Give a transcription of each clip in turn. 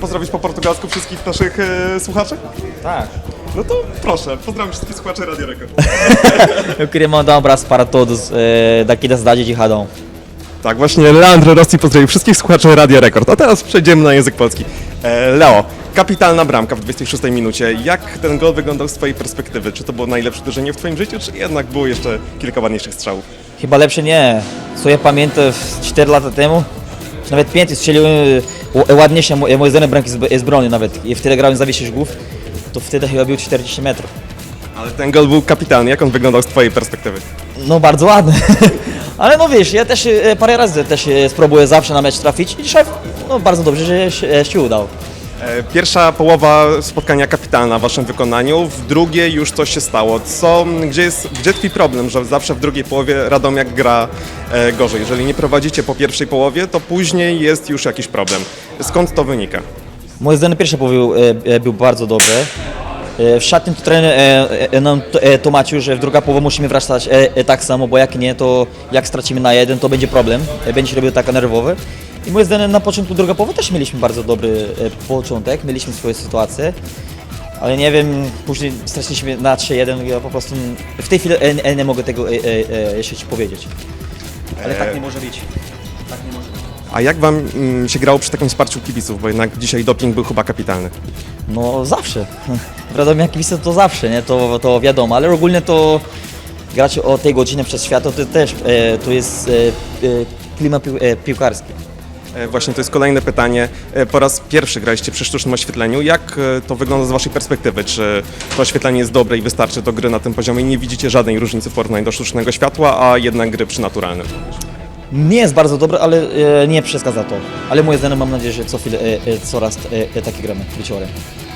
pozdrowić po portugalsku wszystkich naszych e, słuchaczy? Tak. No to proszę, pozdrawiam wszystkich słuchaczy Radio Rekord. Eu queria mandar um abraço para todos eh, daqui da cidade de Radom. Tak, właśnie Leandro Rossi pozdrowił wszystkich słuchaczy Radio Rekord. A teraz przejdziemy na język polski. E, Leo, kapitalna bramka w 26 minucie. Jak ten gol wyglądał z Twojej perspektywy? Czy to było najlepsze uderzenie w Twoim życiu, czy jednak było jeszcze kilka ładniejszych strzałów? Chyba lepsze nie. Co ja pamiętam 4 lata temu, nawet 5 strzeliłem ładniejsze mo- moje zdane bramki z, z broni nawet. I wtedy grałem za 10 głów, to wtedy chyba był 40 metrów. Ale ten gol był kapitalny. Jak on wyglądał z Twojej perspektywy? No bardzo ładny. Ale no wiesz, ja też e, parę razy też e, spróbuję zawsze na mecz trafić i dzisiaj no, bardzo dobrze, że się, e, się udało. E, Pierwsza połowa spotkania kapitalna w Waszym wykonaniu, w drugiej już coś się stało. Co, gdzie, jest, gdzie tkwi problem, że zawsze w drugiej połowie Radomiak gra e, gorzej? Jeżeli nie prowadzicie po pierwszej połowie, to później jest już jakiś problem. Skąd to wynika? Moje zdanie pierwsze był, e, e, był bardzo dobry. E, W szatni to trener e, e, nam tłumaczył, że w druga połowa musimy wracać tak samo, bo jak nie, to jak stracimy na jeden, to będzie problem, będzie się robił taka nerwowy. I moje zdanie na początku druga połowa też mieliśmy bardzo dobry początek, mieliśmy swoje sytuacje, ale nie wiem, później straciliśmy na 3-1, ja po prostu w tej chwili nie mogę tego jeszcze Ci powiedzieć. Ale tak nie może być. Tak nie może być. A jak Wam mm, się grało przy takim wsparciu kibiców? Bo jednak dzisiaj doping był chyba kapitalny. No zawsze. Wiadomo, jak widzę, to zawsze, nie? To, to wiadomo, ale ogólnie to grać o tej godzinie przez światło to też e, to jest e, e, klimat pił, e, piłkarski. E, Właśnie to jest kolejne pytanie. E, Po raz pierwszy graliście przy sztucznym oświetleniu. Jak e, to wygląda z Waszej perspektywy? Czy to oświetlenie jest dobre i wystarczy do gry na tym poziomie nie widzicie żadnej różnicy w porównaniu do sztucznego światła, a jednak gry przy naturalnym? Nie jest bardzo dobre, ale e, nie przeszkadza to. Ale moje zdanie mam nadzieję, że co chwilę e, e, coraz e, e, takie gramy wieczorem.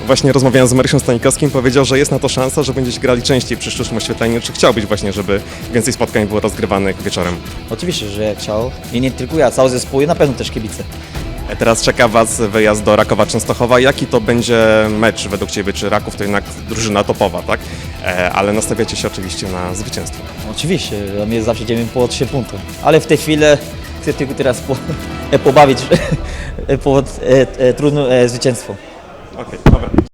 Właśnie rozmawiałem z Marysią Stanikowskim, powiedział, że jest na to szansa, że będziecie grali częściej przy sztucznym oświetleniu. Czy chciałbyś właśnie, żeby więcej spotkań było rozgrywanych wieczorem? Oczywiście, że chciał. I nie tylko ja, cały zespół i na pewno też kibice. E, Teraz czeka Was wyjazd do Rakowa Częstochowa. Jaki to będzie mecz według Ciebie? Czy Raków to jednak drużyna topowa, tak? E, Ale nastawiacie się oczywiście na zwycięstwo. Oczywiście, a my zawsze idziemy po 3 punkty. Ale w tej chwili chcę tylko teraz po, pobawić po e, e, trudne e, zwycięstwo. Okej, dobra.